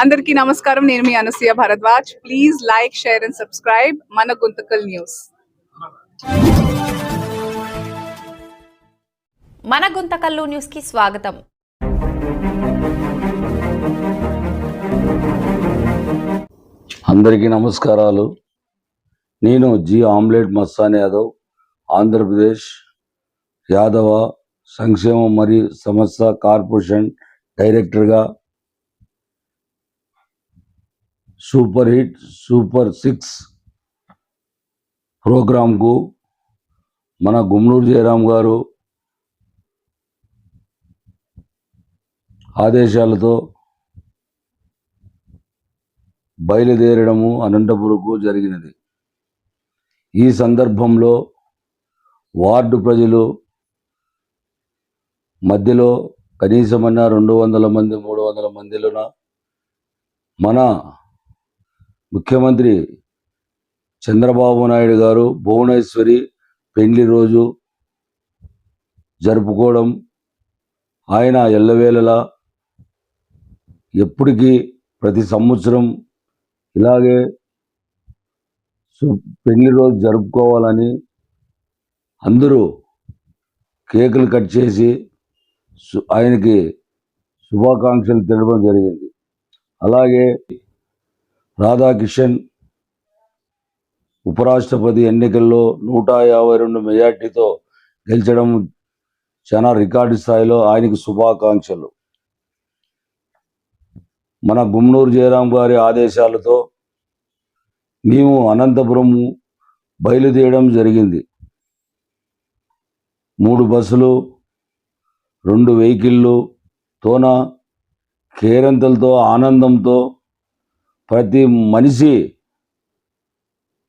అందరికీ నమస్కారం. నేను మీ Anasuya Bharadwaj. Please like share and subscribe మన గుంతకల్ న్యూస్. మన గుంతకల్లు న్యూస్కి స్వాగతం. అందరికీ నమస్కారాలు. నేను జి ఆమ్లెట్ మస్తాన్ యాదవ్ ఆంధ్రప్రదేశ్ యాదవ సంక్షేమ మరియు సంస్థ కార్పొరేషన్ డైరెక్టర్గా సూపర్ హిట్ సూపర్ సిక్స్ ప్రోగ్రాంకు మన గుమ్నూరు జయరాం గారు ఆదేశాలతో బయలుదేరడము అనంతపురకు జరిగినది. ఈ సందర్భంలో వార్డు ప్రజలు మధ్యలో కనీసమన్నా రెండు వందల మంది మూడు వందల మందిలోన మన ముఖ్యమంత్రి చంద్రబాబు నాయుడు గారు భువనేశ్వరి పెళ్ళి రోజు జరుపుకోవడం ఆయన ఎల్లవేళలా ఎప్పటికీ ప్రతి సంవత్సరం ఇలాగే సు- పెళ్ళి రోజు జరుపుకోవాలని అందరూ కేకులు కట్ చేసి ఆయనకి శుభాకాంక్షలు తెలపడం జరిగింది. అలాగే రాధాకిషన్ ఉపరాష్ట్రపతి ఎన్నికల్లో నూట యాభై రెండు మెజార్టీతో గెలిచడం చాలా రికార్డు స్థాయిలో ఆయనకు శుభాకాంక్షలు. మన గుమ్నూరు జయరాం గారి ఆదేశాలతో మేము అనంతపురం బయలుదేరడం జరిగింది. మూడు బస్సులు రెండు వెహికల్లు తోన కేరంతలతో ఆనందంతో ప్రతి మనిషి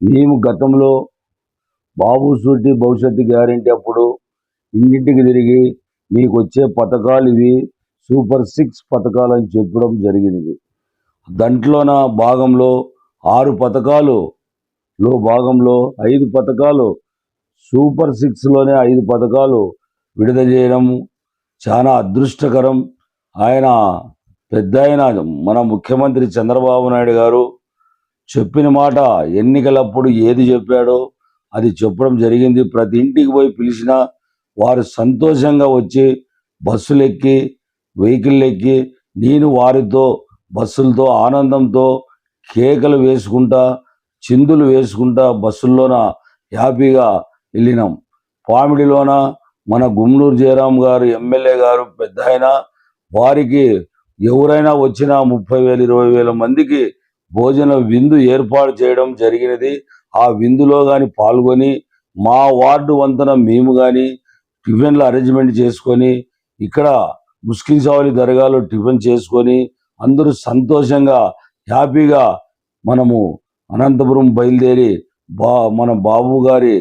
మేము గతంలో బాబు సూటి భవిష్యత్తు గ్యారెంటీ అప్పుడు ఇంటింటికి తిరిగి మీకు వచ్చే పథకాలు ఇవి సూపర్ సిక్స్ పథకాలు అని చెప్పడం జరిగినది. దాంట్లోన భాగంలో ఆరు పథకాలు లో భాగంలో ఐదు పథకాలు సూపర్ సిక్స్లోనే ఐదు పథకాలు విడుదల చేయడం చాలా అదృష్టకరం. ఆయన పెద్ద మన ముఖ్యమంత్రి చంద్రబాబు నాయుడు గారు చెప్పిన మాట ఎన్నికలప్పుడు ఏది చెప్పాడో అది చెప్పడం జరిగింది. ప్రతి ఇంటికి పోయి పిలిచినా వారు సంతోషంగా వచ్చి బస్సులు ఎక్కి వెహికల్ ఎక్కి నేను వారితో బస్సులతో ఆనందంతో కేకలు వేసుకుంటా చిందులు వేసుకుంటా బస్సుల్లోన హ్యాపీగా వెళ్ళినాం. పామిడిలోన మన గుమ్నూరు జయరాం గారు ఎమ్మెల్యే గారు పెద్ద వారికి ఎవరైనా వచ్చినా ముప్పై వేలు ఇరవై వేల మందికి భోజన విందు ఏర్పాటు చేయడం జరిగినది. ఆ విందులో కానీ పాల్గొని మా వార్డు వంతన మేము కానీ టిఫిన్లు అరేంజ్మెంట్ చేసుకొని ఇక్కడ ముస్కిన్ సావలి దర్గాలో టిఫిన్ చేసుకొని అందరూ సంతోషంగా హ్యాపీగా మనము అనంతపురం బయలుదేరి బా మన బాబు గారి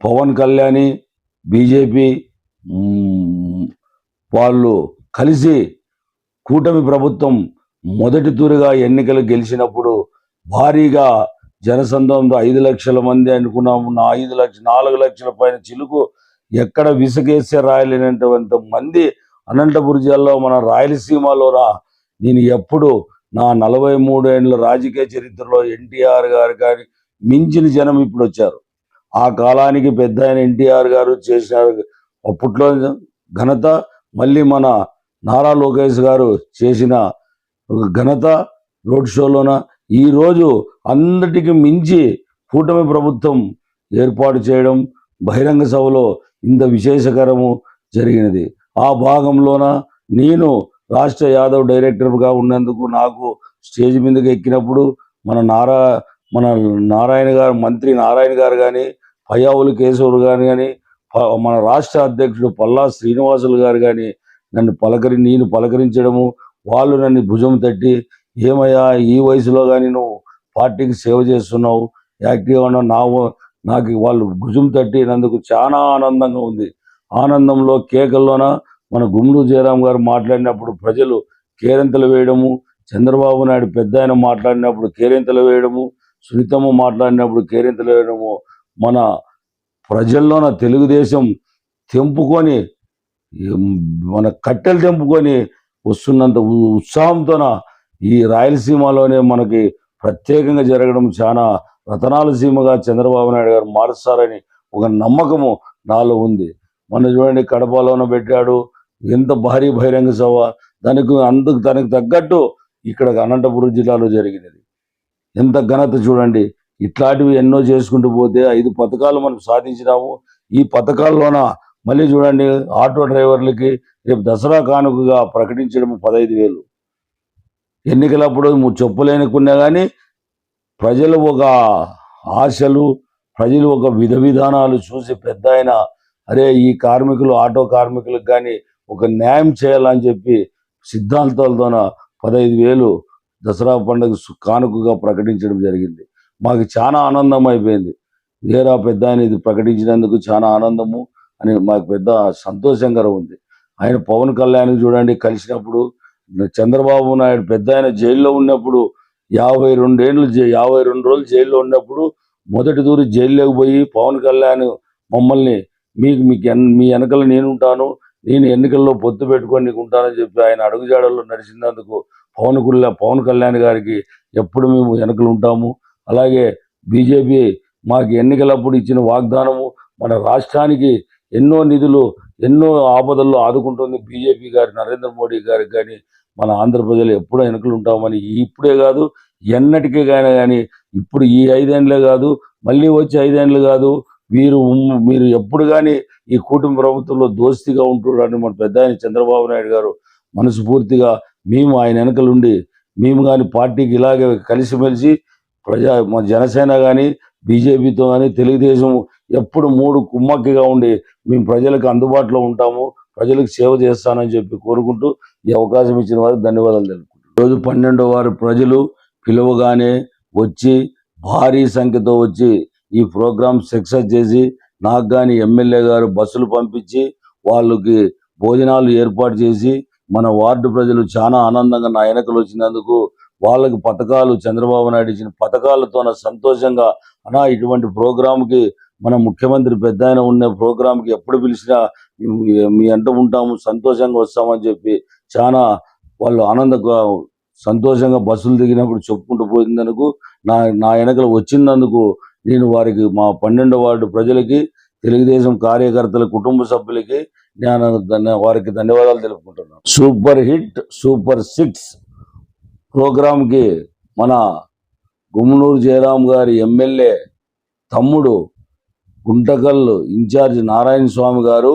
పవన్ కళ్యాణి బీజేపీ వాళ్ళు కలిసి కూటమి ప్రభుత్వం మొదటి తూరుగా ఎన్నికలు గెలిచినప్పుడు భారీగా జనసంద్రంతో ఐదు లక్షల మంది అనుకున్నాము. నా ఐదు లక్ష నాలుగు లక్షల పైన చిలుకు ఎక్కడ విసుగేస్తే రాయలేనటువంటి మంది అనంతపురం జిల్లాలో మన రాయలసీమలో రా. నేను ఎప్పుడు నా నలభై మూడు ఏళ్ళ రాజకీయ చరిత్రలో ఎన్టీఆర్ గారు కానీ మించిన జనం ఇప్పుడు వచ్చారు. ఆ కాలానికి పెద్ద ఆయన ఎన్టీఆర్ గారు చేసినారు అప్పట్లో ఘనత మళ్ళీ మన నారా లోకేష్ గారు చేసిన ఘనత రోడ్ షోలోన ఈ రోజు అందటికి మించి కూటమి ప్రభుత్వం ఏర్పాటు చేయడం బహిరంగ సభలో ఇంత విశేషకరము జరిగినది. ఆ భాగంలోన నేను రాష్ట్ర యాదవ్ డైరెక్టర్గా ఉన్నందుకు నాకు స్టేజ్ మీదకి ఎక్కినప్పుడు మన నారా మన నారాయణ గారు మంత్రి నారాయణ గారు కానీ పయ్యావులు కేశవులు గారు కానీ మన రాష్ట్ర అధ్యక్షుడు పల్లా శ్రీనివాసులు గారు కానీ నన్ను పలకరి నేను పలకరించడము వాళ్ళు నన్ను భుజం తట్టి ఏమయ్యా ఈ వయసులో కానీ నువ్వు పార్టీకి సేవ చేస్తున్నావు యాక్టివ్గా ఉన్నావు నా నాకు వాళ్ళు భుజం తట్టినందుకు చాలా ఆనందంగా ఉంది. ఆనందంలో కేకల్లోన మన గుమ్లు జయరాం గారు మాట్లాడినప్పుడు ప్రజలు కేరింతలు వేయడము చంద్రబాబు నాయుడు పెద్ద ఆయన మాట్లాడినప్పుడు కేరింతలు వేయడము సునీతమ్మ మాట్లాడినప్పుడు కేరింతలు వేయడము మన ప్రజల్లోన తెలుగుదేశం తెంపుకొని మన కట్టెలు తెంపుకొని వస్తున్నంత ఉ- ఉత్సాహంతోన ఈ రాయలసీమలోనే మనకి ప్రత్యేకంగా జరగడం చాలా రతనాలసీమగా చంద్రబాబు నాయుడు గారు మారుస్తారని ఒక నమ్మకము నాలో ఉంది. మన చూడండి కడపలోన పెట్టాడు ఎంత భారీ బహిరంగ సభ దానికి అందుకు దానికి తగ్గట్టు ఇక్కడ అనంతపురం జిల్లాలో జరిగినది. ఎంత ఘనత చూడండి ఇట్లాంటివి ఎన్నో చేసుకుంటూ పోతే ఐదు పథకాలు మనం సాధించినాము. ఈ పథకాల్లోన మళ్ళీ చూడండి ఆటో డ్రైవర్లకి రేపు దసరా కానుకగా ప్రకటించడం పదహైదు వేలు. ఎన్నికలప్పుడు చెప్పలేనుకున్నా కానీ ప్రజలు ఒక ఆశలు ప్రజలు ఒక విధ విధానాలు చూసి పెద్ద ఆయన అరే ఈ కార్మికులు ఆటో కార్మికులకు కానీ ఒక న్యాయం చేయాలని చెప్పి సిద్ధాంతాలతోన పదహైదు వేలు దసరా పండుగ సు- కానుకగా ప్రకటించడం జరిగింది. మాకు చాలా ఆనందం అయిపోయింది. వేరా పెద్ద ఇది ప్రకటించినందుకు చాలా ఆనందము. అని మాకు పెద్ద సంతోషంగా ఉంది. ఆయన పవన్ కళ్యాణ్ చూడండి కలిసినప్పుడు చంద్రబాబు నాయుడు పెద్ద ఆయన జైల్లో ఉన్నప్పుడు యాభై రెండేళ్ళు జై- యాభై రెండు రోజులు జైల్లో ఉన్నప్పుడు మొదటి దూరి జైల్లోకి పోయి పవన్ కళ్యాణ్ మమ్మల్ని మీకు మీకు ఎన్- మీ వెనకలు నేను ఉంటాను నేను ఎన్నికల్లో పొత్తు పెట్టుకొని నీకు ఉంటానని చెప్పి ఆయన అడుగుజాడల్లో నడిచినందుకు పవన్ కుళ్ళ పవన్ కళ్యాణ్ గారికి ఎప్పుడు మేము వెనకలు ఉంటాము. అలాగే బీజేపీ మాకు ఎన్నికలప్పుడు ఇచ్చిన వాగ్దానము మన రాష్ట్రానికి ఎన్నో నిధులు ఎన్నో ఆపదల్లో ఆదుకుంటుంది బీజేపీ గారి నరేంద్ర మోడీ గారికి కానీ మన ఆంధ్ర ప్రజలు ఎప్పుడూ వెనకలు ఉంటామని ఇప్పుడే కాదు ఎన్నటికీ కానీ కానీ ఇప్పుడు ఈ ఐదేండ్లే కాదు మళ్ళీ వచ్చే ఐదేండ్లు కాదు వీరు మీరు ఎప్పుడు కానీ ఈ కూటమి ప్రభుత్వంలో దోస్తిగా ఉంటున్నారని మన పెద్ద ఆయన చంద్రబాబు నాయుడు గారు మనస్ఫూర్తిగా మేము ఆయన వెనకలుండి మేము కానీ పార్టీకి ఇలాగే కలిసిమెలిసి ప్రజా జనసేన కానీ బీజేపీతో కానీ తెలుగుదేశం ఎప్పుడు మూడు కుమ్మక్కిగా ఉండి మేము ప్రజలకు అందుబాటులో ఉంటాము ప్రజలకు సేవ చేస్తానని చెప్పి కోరుకుంటూ ఈ అవకాశం ఇచ్చిన వారికి ధన్యవాదాలు తెలుపుకుంటున్నాను రోజు పన్నెండో వారు ప్రజలు పిలువగానే వచ్చి భారీ సంఖ్యతో వచ్చి ఈ ప్రోగ్రాం సక్సెస్ చేసి నాకు కానీ ఎమ్మెల్యే గారు బస్సులు పంపించి వాళ్ళకి భోజనాలు ఏర్పాటు చేసి మన వార్డు ప్రజలు చాలా ఆనందంగా నా వెనకలు వచ్చినందుకు వాళ్ళకి పథకాలు చంద్రబాబు నాయుడు ఇచ్చిన పథకాలతో సంతోషంగా అనా ఇటువంటి ప్రోగ్రాంకి మన ముఖ్యమంత్రి పెద్ద ఆయన ఉన్న ప్రోగ్రాంకి ఎప్పుడు పిలిచినా మీ- మీ అంట ఉంటాము సంతోషంగా వస్తామని చెప్పి చాలా వాళ్ళు ఆనంద సంతోషంగా బస్సులు దిగినప్పుడు చెప్పుకుంటూ పోయినందుకు నా నా వెనకలు వచ్చినందుకు నేను వారికి మా పన్నెండు వార్డు ప్రజలకి తెలుగుదేశం కార్యకర్తల కుటుంబ సభ్యులకి నేను వారికి ధన్యవాదాలు తెలుపుకుంటున్నాను. సూపర్ హిట్ సూపర్ సిక్స్ ప్రోగ్రాంకి మన గుమ్మనూరు జయరాం గారి ఎమ్మెల్యే తమ్ముడు గుంటకల్లు ఇన్ఛార్జ్ నారాయణ స్వామి గారు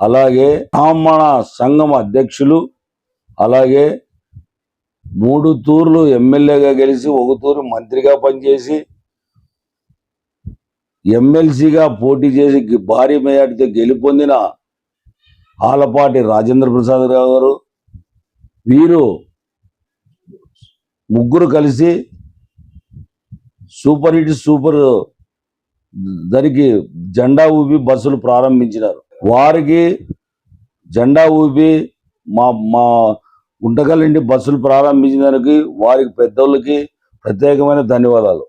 అలాగే బ్రాహ్మణ సంఘం అధ్యక్షులు అలాగే మూడు తూర్లు ఎమ్మెల్యేగా గెలిచి ఒక తూరు మంత్రిగా పనిచేసి ఎమ్మెల్సీగా పోటీ చేసి భారీ మేయాటితో గెలుపొందిన ఆలపాటి రాజేంద్ర ప్రసాద్ రావు గారు వీరు ముగ్గురు కలిసి సూపర్ హిట్ సూపర్ దానికి జెండా ఊపి బస్సులు ప్రారంభించినారు. వారికి జెండా ఊపి మా మా గుంటకల్ నుండి బస్సులు ప్రారంభించినందుకు వారికి పెద్దోళ్ళకి ప్రత్యేకమైన ధన్యవాదాలు.